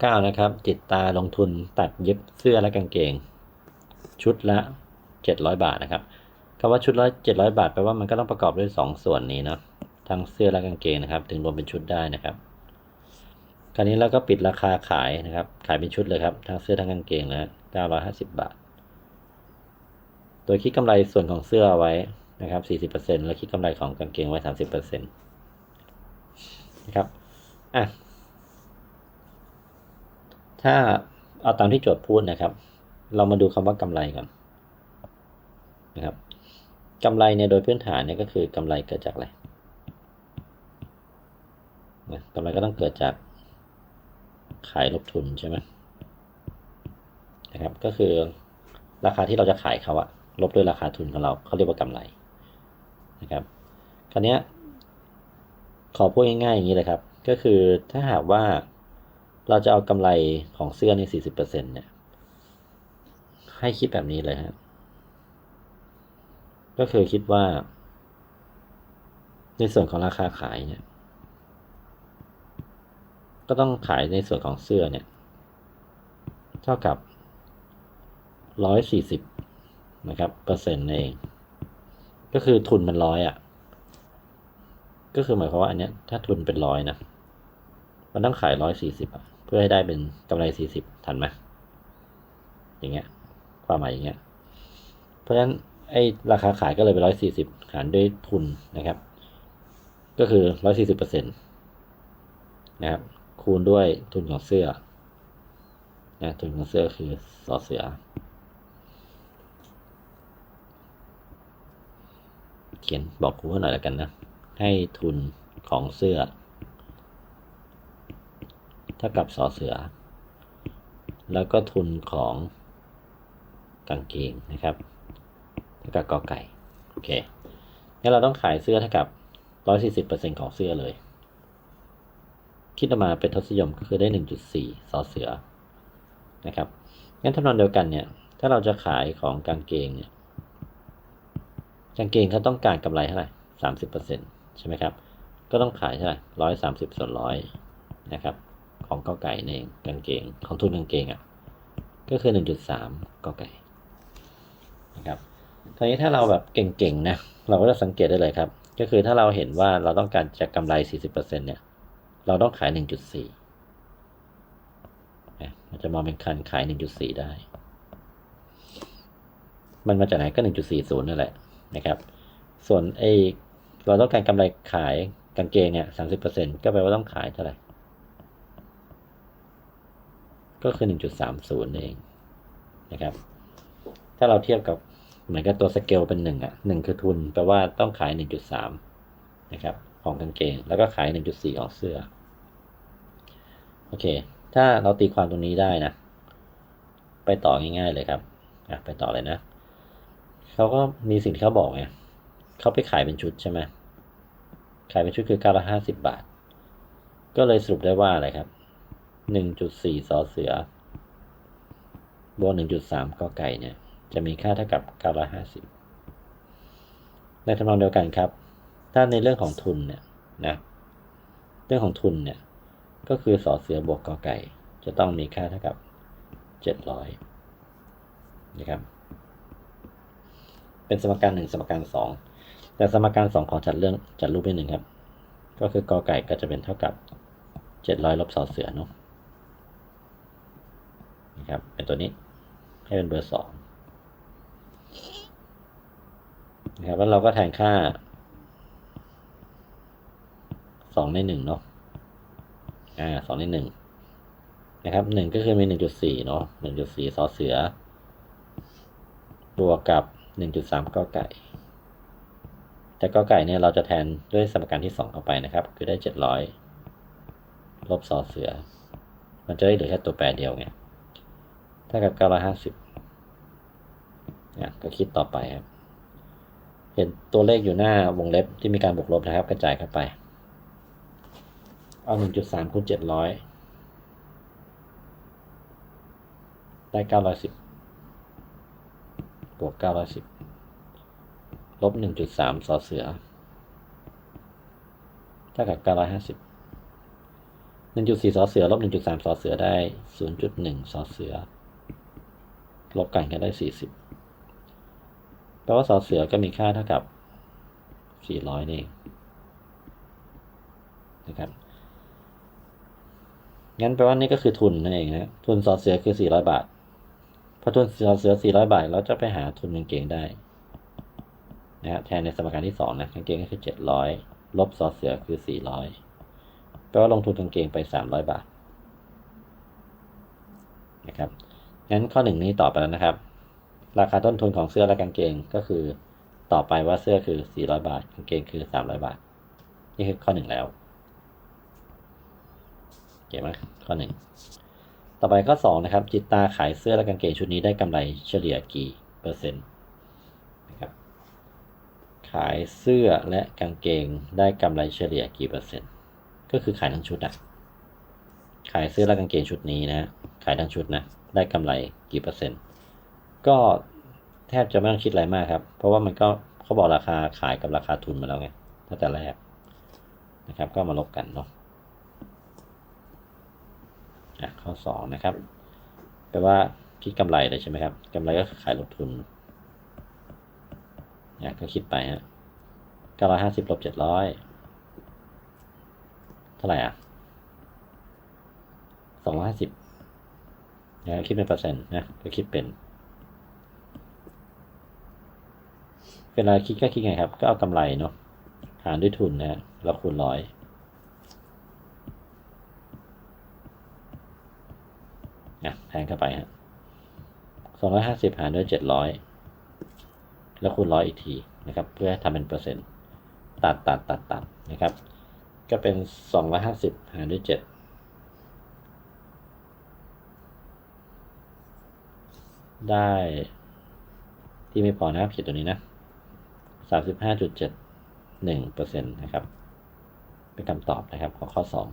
เก้านะครับ จิตตาลงทุนตัดเย็บเสื้อและกางเกง ชุดละเจ็ดร้อยบาทนะครับคำว่าชุดละเจ็ดร้อยบาทแปลว่ามันก็ต้องประกอบด้วยสองส่วนนี้เนาะทั้งเสื้อและกางเกงนะครับ ถึงรวมเป็นชุดได้นะครับ คราวนี้เราก็ปิดราคาขายนะครับ ขายเป็นชุดเลยครับ ทั้งเสื้อทั้งกางเกงนะเก้าร้อยห้าสิบบาท โดยคิดกำไรส่วนของเสื้อไว้นะครับสี่สิบเปอร์เซ็นแล้วคิดกำไรของกางเกงไว้สามสิบเปอร์เซ็นตนะครับ อะ ถ้าเอาตามที่โจทย์พูดนะครับ เรามาดูคำว่ากำไรก่อนนะครับกำไรเนี่ยโดยพื้นฐานเนี่ยก็คือกำไรเกิดจากอะไรกำไรก็ต้องเกิดจากขายลบทุนใช่ไหมนะครับ ก็คือราคาที่เราจะขายเขาอะลบด้วยราคาทุนของเราเขาเรียกว่ากำไรนะครับ คราวนี้ขอพูดง่ายๆอย่างนี้เลยครับ ก็คือถ้าหากว่า เราจะเอากำไรของเสื้อในสี่สิบเปอร์เซ็นเนี่ย ให้คิดแบบนี้เลยฮะ ก็คือคิดว่า ในส่วนของราคาขายเนี่ย ก็ต้องขายในส่วนของเสื้อเนี่ย เท่ากับร้อยสี่สิบนะครับ เปอร์เซ็นต์เอง ก็คือทุนมันร้อยอะ ก็คือหมายความว่าอันเนี้ยถ้าทุนเป็นร้อยนะมันต้องขายร้อยสี่สิบอะ พื่อให้ได้เป็นกำไรสี่สิบทันไหมอย่างเงี้ย ความหมายอย่างเงี้ย เพราะฉะนั้นไอ้ราคาขายก็เลยเป็นร้อยสี่สิบหารด้วยทุนนะครับ ก็คือร้อยสี่สิบเปอร์เซ็นต์นะครับ คูณด้วยทุนของเสื้อนะทุนของเสื้อคือสอเสือ เขียนบอกครูหน่อยแล้วกันนะ ให้ทุนของเสื้อ เท่ากับสอเสือ แล้วก็ทุนของกางเกงนะครับเท่ากับกอไก่โอเคงั้นเราต้องขายเสื้อเท่ากับร้อยสี่สิบเปอร์เซ็นของเสื้อเลย คิดออกมาเป็นทศนิยมก็คือได้หนึ่งจุดสี่สอเสือนะครับงั้นทำนองเดียวกันเนี่ย ถ้าเราจะขายของกางเกงเนี่ยกางเกงเขาต้องการกำไรเท่าไหร่สามสิบเปอร์เซ็นใช่ไหมครับ ก็ต้องขายเท่าไหร่ร้อยสามสิบส่วนร้อยนะครับ ของกอไก่เองกางเกงของทุนกางเกงอะก็คือหนึ่งจุดสามกอไก่นะครับทีนี้ถ้าเราแบบเก่งๆนะเราก็จะสังเกตได้เลยครับ ก็คือถ้าเราเห็นว่าเราต้องการจะกำไร 40%เนี่ย เราต้องขาย 1.4มันจะมองเป็นคันขาย 1.4 ได้ มันมาจากไหนก็ 1.40 นั่นแหละนะครับ ส่วนไอเราต้องการกำไรขายกางเกงเนี่ย30%ก็แปลว่าต้องขายเท่าไหร่ ก็คือ 1.30เองนะครับ ถ้าเราเทียบกับเหมือนกับตัวสเกลเป็นหนึ่งอะหนึ่งคือทุนแปลว่าต้องขายหนึ่งจุดสามนะครับ ของกางเกง แล้วก็ขายหนึ่งจุดสี่ของเสื้อ โอเค ถ้าเราตีความตรงนี้ได้นะ ไปต่อง่ายๆเลยครับอะไปต่อเลยนะ เขาก็มีสิ่งที่เขาบอกไงเขาไปขายเป็นชุดใช่ไหมขายเป็นชุดคือก้าร้อยห้าสิบบาท ก็เลยสรุปได้ว่าอะไรครับ หนึ่งจุดสี่ซอเสือบวกหนึ่งจุดสามกอไก่เนี่ย จะมีค่าเท่ากับ950ในทำนองเดียวกันครับ ถ้าในเรื่องของทุนเนี่ยนะเรื่องของทุนเนี่ยก็คือสอเสือบวกกอไก่ จะต้องมีค่าเท่ากับ700นะครับ เป็นสมการหนึ่งสมการสองแต่สมการสองขอจัดเรื่องจัดรูปนิดหนึ่งครับ ก็คือกอไก่ก็จะเป็นเท่ากับ700ลบสอเสือเนาะ นะครับ เป็นตัวนี้ ให้เป็นเบอร์สองนะครับ แล้วเราก็แทนค่าสองในหนึ่งเนาะ อ่าสองในหนึ่งนะครับหนึ่งก็คือมีหนึ่งจุดสี่เนาะหนึ่งจุดสี่ซอเสือ บวกกับหนึ่งจุดสามกอไก่ แต่กอไก่เนี่ยเราจะแทนด้วยสมการที่สองเข้าไปนะครับ คือได้เจ็ดร้อยลบซอเสือ มันจะได้เหลือแค่ตัวแปรเดียวไง ถ้ากับเก้าร้อยห้าสิบเนี่ยก็คิดต่อไปครับ เห็นตัวเลขอยู่หน้าวงเล็บที่มีการบวกลบนะครับ กระจายเข้าไป เอาหนึ่งจุดสามคูณเจ็ดร้อยได้เก้าร้อยสิบบวกเก้าร้อยสิบลบหนึ่งจุดสามสอเสือเท่ากับเก้าร้อยห้าสิบหนึ่งจุดสี่สอเสือลบหนึ่งจุดสามสอเสือได้ศูนย์จุดหนึ่งสอเสือ ลบกันก็ได้สี่สิบแปลว่าสอเสือก็มีค่าเท่ากับสี่ร้อยนี่เองนะครับ งั้นแปลว่านี่ก็คือทุนนั่นเองนะ ทุนสอเสือคือสี่ร้อยบาท พอทุนสอเสือสี่ร้อยบาท เราจะไปหาทุนกางเกงได้นะฮะแทนในสมการที่สองนะกางเกงก็คือเจ็ดร้อยลบสอเสือคือสี่ร้อยแปลว่าลงทุนกางเกงไปสามร้อยบาทนะครับ งั้นข้อหนึ่งนี้ตอบไปแล้วนะครับ ราคาต้นทุนของเสื้อและกางเกงก็คือต่อไปว่าเสื้อคือ 400 บาท กางเกงคือ 300 บาท นี่คือข้อหนึ่งแล้วเก็บไหมข้อหนึ่งต่อไปข้อสองนะครับ จิตตาขายเสื้อและกางเกงชุดนี้ได้กำไรเฉลี่ยกี่เปอร์เซ็นต์นะครับขายเสื้อและกางเกงได้กำไรเฉลี่ยกี่เปอร์เซ็นต์ก็คือขายทั้งชุดอะขายเสื้อและกางเกงชุดนี้นะ ขายทั้งชุดนะ ได้กำไรกี่เปอร์เซ็นต์ ก็แทบจะไม่ต้องคิดอะไรมากครับ เพราะว่ามันก็เขาบอกราคาขายกับราคาทุนมาแล้วไงตั้งแต่แรกนะครับ ก็มาลบกันเนาะข้อสองนะครับแปลว่าคิดกำไรเลยใช่ไหมครับกำไรก็ขายลบทุนเนี่ยก็คิดไปฮะเก้าร้อยห้าสิบลบเจ็ดร้อยเท่าไหร่อะสองร้อยห้าสิบ นะคิดเป็นเปอร์เซ็นต์นะก็คิดเป็น เวลาคิดก็คิดไงครับ ก็เอากำไรเนาะหารด้วยทุนนะฮะแล้วคูณร้อยนะแทนเข้าไปฮะสองร้อยห้าสิบหารด้วยเจ็ดร้อยแล้วคูณร้อยอีกทีนะครับ เพื่อทำเป็นเปอร์เซ็นต์ ตัดตัดตัดตัดนะครับ ก็เป็นสองร้อยห้าสิบหารด้วยเจ็ด ได้ ที่ไม่พอนะครับเขียนตัวนี้นะสามสิบห้าจุดเจ็ดหนึ่งเปอร์เซ็นต์นะครับ เป็นคำตอบนะครับของข้อสอง